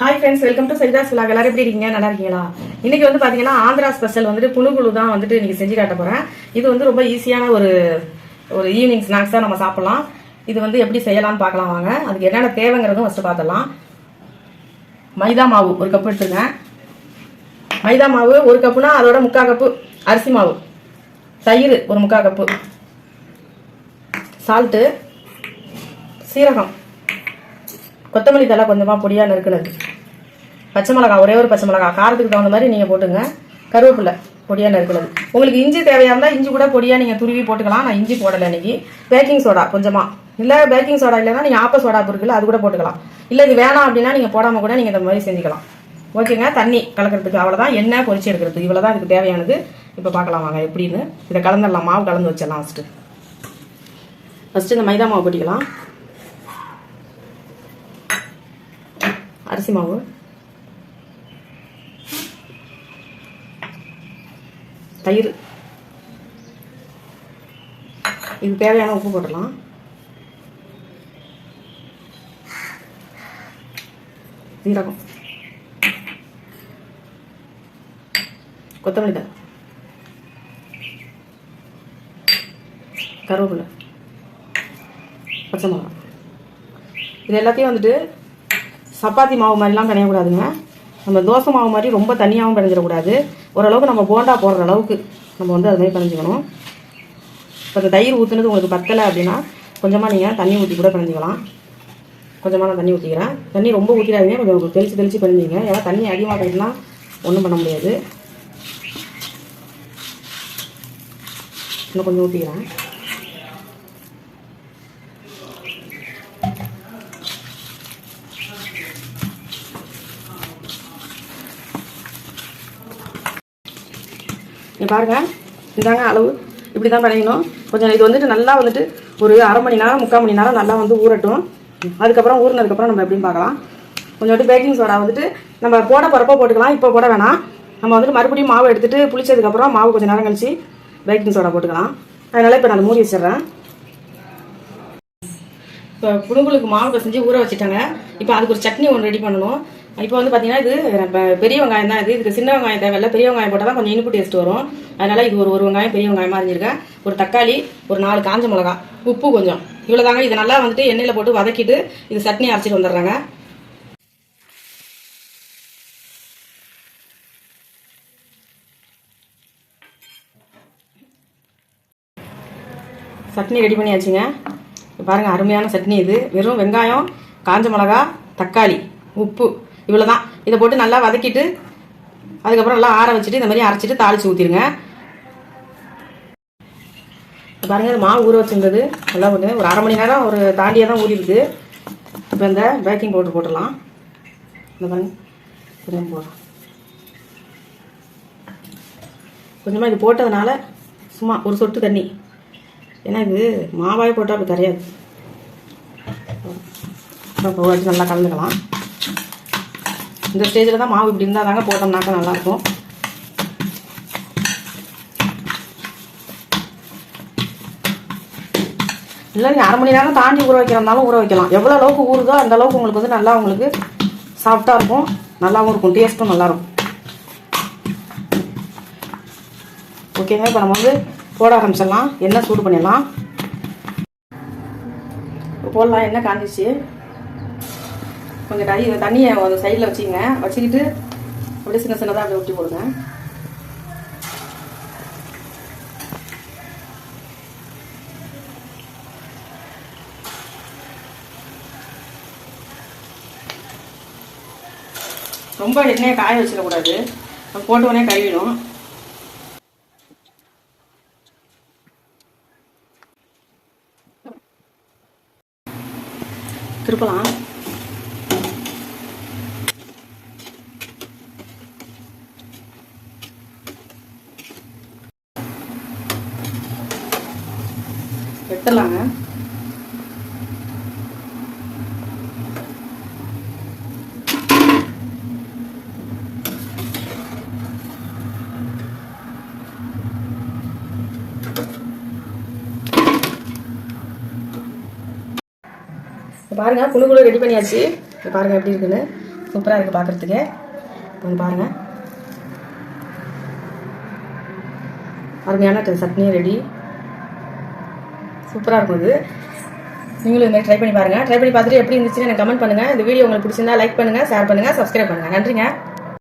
Hi friends welcome to Saritha's விழா எல்லாரும் எப்படி இருக்கீங்க? நல்லா இருக்கீங்களா? இன்னைக்கு வந்து பாத்தீங்கன்னா ஆந்திரா ஸ்பெஷல் வந்துட்டு புணுகுழு தான் வந்துட்டு இன்னைக்கு செஞ்சு காட்ட போறேன். இது வந்து ரொம்ப ஈஸியான ஒரு ஒரு ஈவினிங் ஸ்நாக்ஸ் தான் நம்ம சாப்பிடலாம். இது வந்து எப்படி செய்யலாம்னு பார்க்கலாம் வாங்க. அதுக்கு என்னென்ன தேவைங்கிறதும் ஃபர்ஸ்ட் பார்த்துடலாம் மைதா மாவு ஒரு கப் எடுத்துருக்கேன் மைதா மாவு ஒரு கப்புனா அதோட முக்கால் கப்பு அரிசி மாவு. தயிர் ஒரு முக்கால் கப்பு. சால்ட்டு சீரகம். கொத்தமல்லி தலை கொஞ்சமாக பொடியாக நறுக்குனது. பச்சை மிளகா ஒரே ஒரு பச்சை மிளகா. காரத்துக்கு தகுந்த மாதிரி நீங்கள் போட்டுங்க. கருவேப்பிலை பொடியாக நறுக்கிறது உங்களுக்கு இஞ்சி தேவையாக இருந்தால் இஞ்சி கூட பொடியாக நீங்கள் துருவி போட்டுக்கலாம். நான் இஞ்சி போடலை இன்னைக்கு. பேக்கிங் சோடா கொஞ்சமாக இல்லை பேக்கிங் சோடா இல்லைன்னா நீங்கள் ஆப்ப சோடா இருக்குல்ல அது கூட போட்டுக்கலாம். இல்லை இது வேணாம் அப்படின்னா நீங்கள் போடாமல் கூட நீங்கள் இந்த மாதிரி செஞ்சுக்கலாம். ஓகேங்க தண்ணி கலக்கிறதுக்கு அவ்வளோதான் எண்ணெய் பொரிச்சு எடுக்கிறதுக்கு இவ்வளோ தான் இதுக்கு தேவையானது. இப்போ பார்க்கலாம் வாங்க எப்படின்னு. இதை கலந்துடலாம். மாவு கலந்து வச்சிடலாம் ஃபஸ்ட்டு ஃபஸ்ட்டு இந்த மைதா மாவு போட்டிக்கலாம். அரிசி மாவு. தயிர். இது தேவையான உப்பு போடலாம் சீரகம் கொத்தமல்லி தழை. கருவேப்பிலை. பச்சை மிளகா இது எல்லாத்தையும் வந்துட்டு சப்பாத்தி மாவு மாதிரிலாம் பிணையக்கூடாதுங்க நம்ம தோசை மாவு மாதிரி ரொம்ப தனியாகவும் பிணைஞ்சிடக்கூடாது. ஓரளவுக்கு நம்ம போண்டா போடுற அளவுக்கு நம்ம வந்து அது மாதிரி பிணைஞ்சிக்கணும். இப்போ இந்த தயிர் ஊற்றுனது உங்களுக்கு பத்தலை அப்படின்னா கொஞ்சமாக நீங்கள் தண்ணி ஊற்றி கூட பிணைஞ்சிக்கலாம். கொஞ்சமாக நான் தண்ணி ஊற்றிக்கிறேன் தண்ணி ரொம்ப ஊற்றிடாதீங்க கொஞ்சம் தெளித்து தெளித்து பிணைஞ்சிங்க. ஏன்னா தண்ணி அதிகமாக போயிட்டுனா ஒன்றும் பண்ண முடியாது. இன்னும் கொஞ்சம் ஊற்றிக்கிறேன் நீங்கள் பாருங்க. இதாங்க அளவு. இப்படி தான் பிணையணும் கொஞ்சம் இது வந்துட்டு நல்லா வந்துட்டு ஒரு அரை மணி நேரம் முக்கால் மணி நேரம் நல்லா வந்து ஊறட்டும். அதுக்கப்புறம் ஊறினதுக்கப்புறம் நம்ம எப்படின்னு பார்க்கலாம். கொஞ்சோண்டு பேக்கிங் சோடா வந்துட்டு நம்ம போட போகிறப்ப போட்டுக்கலாம் இப்போ போட வேணாம். நம்ம வந்துட்டு மறுபடியும் மாவு எடுத்துகிட்டு புளிச்சதுக்கப்புறம் மாவு கொஞ்சம் நேரம் கழிச்சு பேக்கிங் சோடா போட்டுக்கலாம். அதனால் இப்போ நான் மூடி வச்சிடுறேன். இப்போ புழுங்குளுக்கு மாவு செஞ்சு ஊற வச்சுட்டாங்க. இப்போ அதுக்கு ஒரு சட்னி ஒன்று ரெடி பண்ணணும். இப்போ வந்து பார்த்தீங்கன்னா இது பெரிய வெங்காயம் தான் இது. இதுக்கு சின்ன வெங்காயம் தேவையில்ல. பெரிய வெங்காயம் போட்டால் தான் கொஞ்சம் இனிப்பு டேஸ்ட் வரும். அதனால் இது ஒரு ஒரு வெங்காயம் பெரிய வெங்காயமாக அறிஞ்சிருக்கேன். ஒரு தக்காளி ஒரு நாலு காஞ்ச மிளகா உப்பு கொஞ்சம். இவ்வளோதாங்க இதை நல்லா வந்துட்டு எண்ணெயில் போட்டு வதக்கிட்டு இது சட்னி அரைச்சிட்டு வந்துடுறாங்க. சட்னி ரெடி பண்ணியாச்சுங்க. பாருங்கள் அருமையான சட்னி இது. வெறும் வெங்காயம் காஞ்ச மிளகா தக்காளி உப்பு. இவ்வளோதான் இதை போட்டு நல்லா வதக்கிட்டு அதுக்கப்புறம் நல்லா ஆற வச்சுட்டு இந்த மாதிரி அரைச்சிட்டு தாளிச்சு ஊற்றிடுங்க பாருங்கள் இது மாவு ஊற வச்சிருந்தது. நல்லா ஒன்று ஒரு அரை மணி நேரம் ஒரு தாண்டியாக தான் ஊறிருக்கு இப்போ இந்த பேக்கிங் பவுடர் போட்டுடலாம். இந்த பாருங்க. கொஞ்சம் போடுறோம் கொஞ்சமாக இது போட்டதுனால சும்மா ஒரு சொட்டு தண்ணி. ஏன்னா இது மாவாய் போட்டால் அப்படி கரையாது. நல்லா கலந்துக்கலாம். இந்த ஸ்டேஜில் தான் மாவு இப்படி இருந்தால் தாங்க போட்டோம்னாக்கா நல்லாயிருக்கும். இல்லை நீங்கள் அரை மணி நேரம் தாண்டி ஊற வைக்கிறனாலும் ஊற வைக்கலாம். எவ்வளோ அளவுக்கு ஊறுதோ அந்த அளவுக்கு உங்களுக்கு வந்து நல்லா உங்களுக்கு சாஃப்டாக இருக்கும். நல்லாவும் இருக்கும். டேஸ்ட்டும் நல்லாயிருக்கும். ஓகேங்க இப்போ நம்ம வந்து போட ஆரம்பிச்சிடலாம். எண்ணெய் சூடு பண்ணிடலாம். போடலாம். எண்ணெய் காஞ்சிச்சு கொஞ்சம் கறி தண்ணியை ஒரு சைடில் வச்சுக்கங்க. வச்சுக்கிட்டு அப்படியே சின்ன சின்னதாக அப்படியே ஊற்றி போடுங்க. ரொம்ப எண்ணெயை காய வச்சிடக்கூடாது. போட்ட உடனே கழுவிடும். திருப்பலாம். எடுத்துடலாங்க பாருங்கள் பாருங்க ரெடி பண்ணியாச்சு. இப்போ பாருங்க எப்படி இருக்குன்னு. சூப்பராக இருக்குது பார்க்குறதுக்கு கொஞ்சம் பாருங்கள் அருமையான சட்னியும் ரெடி சூப்பராக இருக்கும் இது நீங்களும் இது மாதிரி ட்ரை பண்ணி பாருங்கள் ட்ரை பண்ணி பார்த்துட்டு எப்படி இருந்துச்சுன்னு எனக்கு கமெண்ட் பண்ணுங்கள் இந்த வீடியோ உங்களுக்கு பிடிச்சிருந்தா லைக் பண்ணுங்கள் ஷேர் பண்ணுங்கள் சப்ஸ்கிரைப் பண்ணுங்கள் நன்றிங்க.